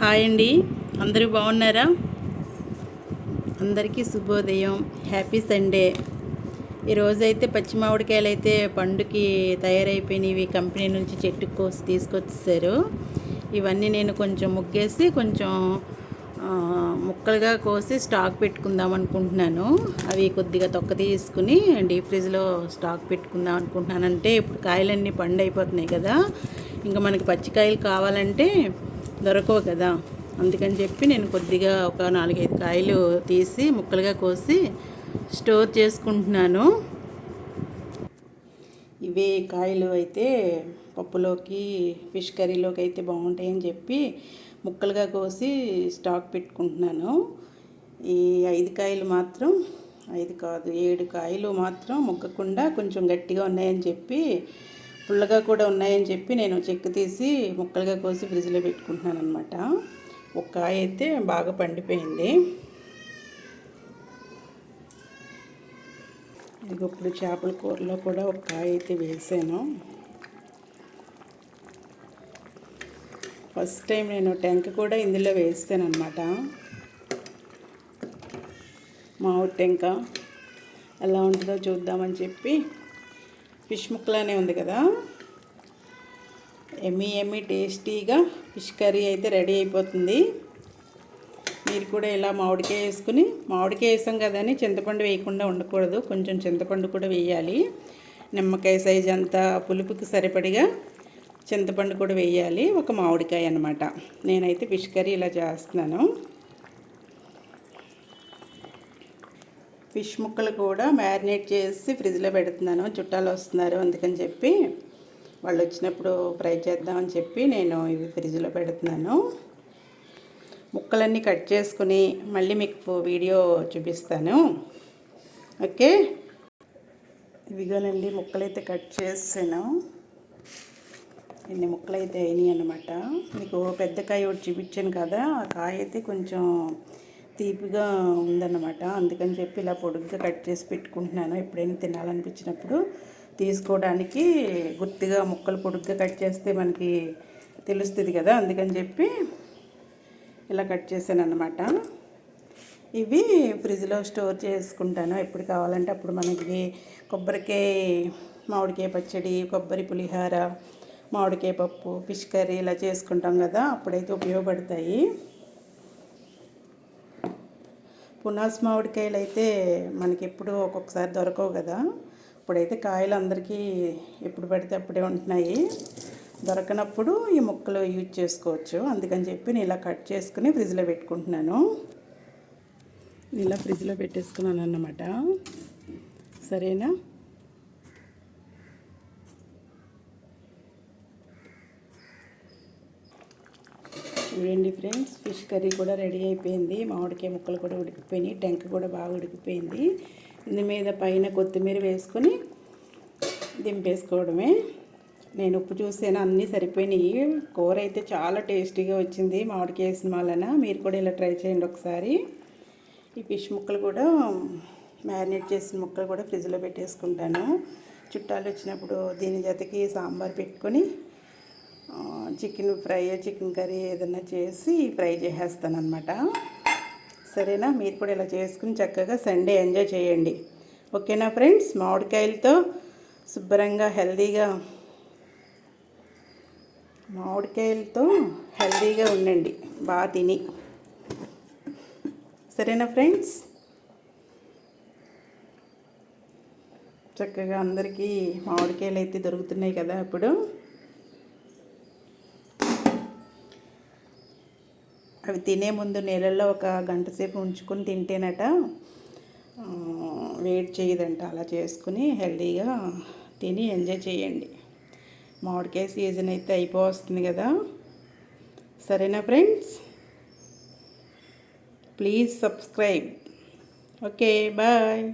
Hi అండి. అందరూ బాగున్నారా? అందరికీ శుభోదయం. Happy Sunday. ఈరోజైతే పచ్చి మామిడికాయలు అయితే పండుకి తయారైపోయినవి. కంపెనీ నుంచి చెట్టుకు కోసి తీసుకొచ్చేసారు ఇవన్నీ నేను కొంచెం ముగ్గేసి కొంచెం ముక్కలుగా కోసి స్టాక్ పెట్టుకుందాం అనుకుంటున్నాను. అవి కొద్దిగా తొక్క తీసుకుని డీప్ ఫ్రిడ్జ్లో స్టాక్ పెట్టుకుందాం అనుకుంటున్నాను. అంటే ఇప్పుడు కాయలన్నీ పండు అయిపోతున్నాయి కదా. ఇంకా మనకి పచ్చికాయలు కావాలంటే దొరకవు కదా. అందుకని చెప్పి నేను కొద్దిగా ఒక నాలుగైదు కాయలు తీసి ముక్కలుగా కోసి స్టోర్ చేసుకుంటున్నాను. ఇవే కాయలు అయితే పప్పులోకి ఫిష్ కర్రీలోకి అయితే బాగుంటాయని చెప్పి ముక్కలుగా కోసి స్టాక్ పెట్టుకుంటున్నాను. ఈ ఐదు కాయలు మాత్రం ఐదు కాదు ఏడు కాయలు మాత్రం ముక్కకుండా కొంచెం గట్టిగా ఉన్నాయని చెప్పి పుల్లగా కూడా ఉన్నాయని చెప్పి నేను చెక్కు తీసి ముక్కలుగా కోసి ఫ్రిడ్జ్లో పెట్టుకుంటున్నాను అనమాట ఒక కాయ అయితే బాగా పండిపోయింది. ఇది ఇప్పుడు చేపల కూరలో కూడా ఒక కాయ అయితే వేసాను. ఫస్ట్ టైం నేను టెంక కూడా ఇందులో వేస్తాను అనమాట మామిడి టెంక ఎలా ఉంటుందో చూద్దామని చెప్పి ఫిష్ ముక్కలానే ఉంది కదా? ఎమ్మి ఎమ్మి టేస్టీగా ఫిష్ కర్రీ అయితే రెడీ అయిపోతుంది. మీరు కూడా ఇలా మామిడికాయ వేసుకుని మామిడికాయ వేసాం కదని చింతపండు వేయకుండా ఉండకూడదు. కొంచెం చింతపండు కూడా వేయాలి. నిమ్మకాయ సైజ్ అంతా పులుపుకి సరిపడిగా చింతపండు కూడా వేయాలి. ఒక మామిడికాయ అనమాట నేనైతే ఫిష్ కర్రీ ఇలా చేస్తున్నాను. ఫిష్ ముక్కలు కూడా మ్యారినేట్ చేసి ఫ్రిడ్జ్లో పెడుతున్నాను. చుట్టాలు వస్తున్నారు అందుకని చెప్పి వాళ్ళు వచ్చినప్పుడు ఫ్రై చేద్దామని చెప్పి నేను ఇవి ఫ్రిడ్జ్లో పెడుతున్నాను. ముక్కలన్నీ కట్ చేసుకుని మళ్ళీ మీకు వీడియో చూపిస్తాను. ఓకే? ఇవిగోనండి ముక్కలైతే కట్ చేసాను. ఇన్ని ముక్కలు అయితే అయినాయి అనమాట మీకు పెద్ద కాయ ఒకటి చూపించాను కదా ఆ కాయ అయితే కొంచెం తీపిగా ఉందన్నమాట. అందుకని చెప్పి ఇలా పొడుగ్గా కట్ చేసి పెట్టుకుంటున్నాను. ఎప్పుడైనా తినాలనిపించినప్పుడు తీసుకోవడానికి గుర్తుగా ముక్కలు పొడుగ్గా కట్ చేస్తే మనకి తెలుస్తుంది కదా. అందుకని చెప్పి ఇలా కట్ చేశాను అనమాట ఇవి ఫ్రిడ్జ్లో స్టోర్ చేసుకుంటాను. ఎప్పుడు కావాలంటే అప్పుడు మనకి కొబ్బరికాయ మామిడికాయ పచ్చడి కొబ్బరి పులిహార మామిడికాయ పప్పు ఫిష్ కర్రీ ఇలా చేసుకుంటాం కదా. అప్పుడైతే ఉపయోగపడతాయి. పునాస్ మామిడికాయలు అయితే మనకి ఎప్పుడు ఒక్కొక్కసారి దొరకవు కదా. ఇప్పుడైతే కాయలు అందరికీ ఎప్పుడు పడితే అప్పుడే ఉంటున్నాయి. దొరకనప్పుడు ఈ ముక్కలు యూజ్ చేసుకోవచ్చు. అందుకని చెప్పి నేను ఇలా కట్ చేసుకుని ఫ్రిడ్జ్లో పెట్టుకుంటున్నాను. ఇలా ఫ్రిడ్జ్లో పెట్టేసుకున్నాను అన్నమాట సరేనా? చూడండి ఫ్రెండ్స్ ఫిష్ కర్రీ కూడా రెడీ అయిపోయింది. మామిడికాయ ముక్కలు కూడా ఉడికిపోయినాయి టెంక కూడా బాగా ఉడికిపోయింది. ఇందు మీద పైన కొత్తిమీర వేసుకొని దింపేసుకోవడమే. నేను ఉప్పు చూసాను అన్నీ సరిపోయినాయి. కూర అయితే చాలా టేస్టీగా వచ్చింది మామిడికాయ వేసిన మీరు కూడా ఇలా ట్రై చేయండి ఒకసారి. ఈ ఫిష్ ముక్కలు కూడా మ్యారినేట్ చేసిన ముక్కలు కూడా ఫ్రిడ్జ్లో పెట్టేసుకుంటాను. చుట్టాలు వచ్చినప్పుడు దీని జతకి సాంబార్ పెట్టుకొని చికెన్ ఫ్రై చికెన్ కర్రీ ఏదైనా చేసి ఫ్రై చేసేస్తాను అనమాట సరేనా? మీరు కూడా ఇలా చేసుకుని చక్కగా సండే ఎంజాయ్ చేయండి. ఓకేనా ఫ్రెండ్స్? మామిడికాయలతో శుభ్రంగా హెల్దీగా మామిడికాయలతో హెల్దీగా ఉండండి. బాగా తిని. సరేనా ఫ్రెండ్స్? చక్కగా అందరికీ మామిడికాయలు అయితే దొరుకుతున్నాయి కదా ఇప్పుడు. అవి తినే ముందు నీళ్ళల్లో ఒక గంట సేపు ఉంచుకొని తింటేనట వెయిట్ చేయదంట. అలా చేసుకుని హెల్దీగా తిని ఎంజాయ్ చేయండి. మామిడికాయ సీజన్ అయితే అయిపోవస్తుంది కదా. సరేనా friends? Please subscribe. Okay bye.